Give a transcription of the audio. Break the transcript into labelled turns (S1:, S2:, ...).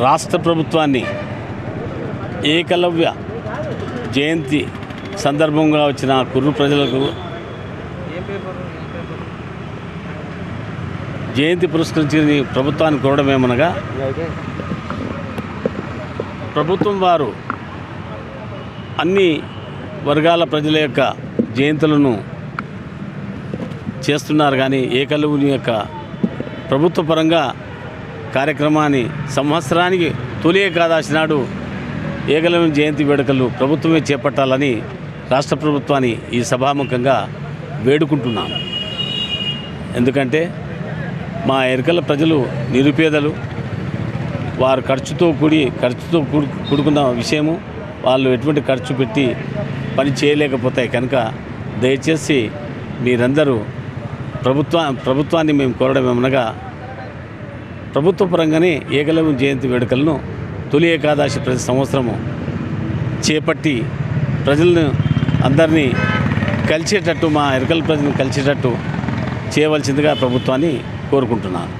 S1: రాష్ట్ర ప్రభుత్వాన్ని ఏకలవ్య జయంతి సందర్భంగా వచ్చిన కుర్రు ప్రజలకు జయంతి పురస్కరించి ప్రభుత్వాన్ని కోరడమేమనగా ప్రభుత్వం వారు అన్ని వర్గాల ప్రజల యొక్క జయంతులను చేస్తున్నారు కానీ ఏకలవుని యొక్క ప్రభుత్వ పరంగా కార్యక్రమాన్ని సంవత్సరానికి తొలి ఏకాదశి నాడు ఏకలవ్య జయంతి వేడుకలు ప్రభుత్వమే చేపట్టాలని రాష్ట్ర ప్రభుత్వాన్ని ఈ సభాముఖంగా వేడుకుంటున్నాను ఎందుకంటే మా ఎరకల ప్రజలు నిరుపేదలు వారు ఖర్చుతో కూడి ఖర్చుతో కూడుకున్న విషయము వాళ్ళు ఎటువంటి ఖర్చు పెట్టి పని చేయలేకపోతాయి కనుక దయచేసి మీరందరూ ప్రభుత్వ ప్రభుత్వాన్ని మేము కోరడం ఏమనగా ప్రభుత్వ పరంగానే ఏకలవ్యం జయంతి వేడుకలను తొలి ఏకాదశి ప్రతి సంవత్సరము చేపట్టి ప్రజలను అందరినీ కలిసేటట్టు మా ఎరకల ప్రజలను కలిసేటట్టు చేయవలసిందిగా ప్రభుత్వాన్ని కోరుకుంటున్నాను.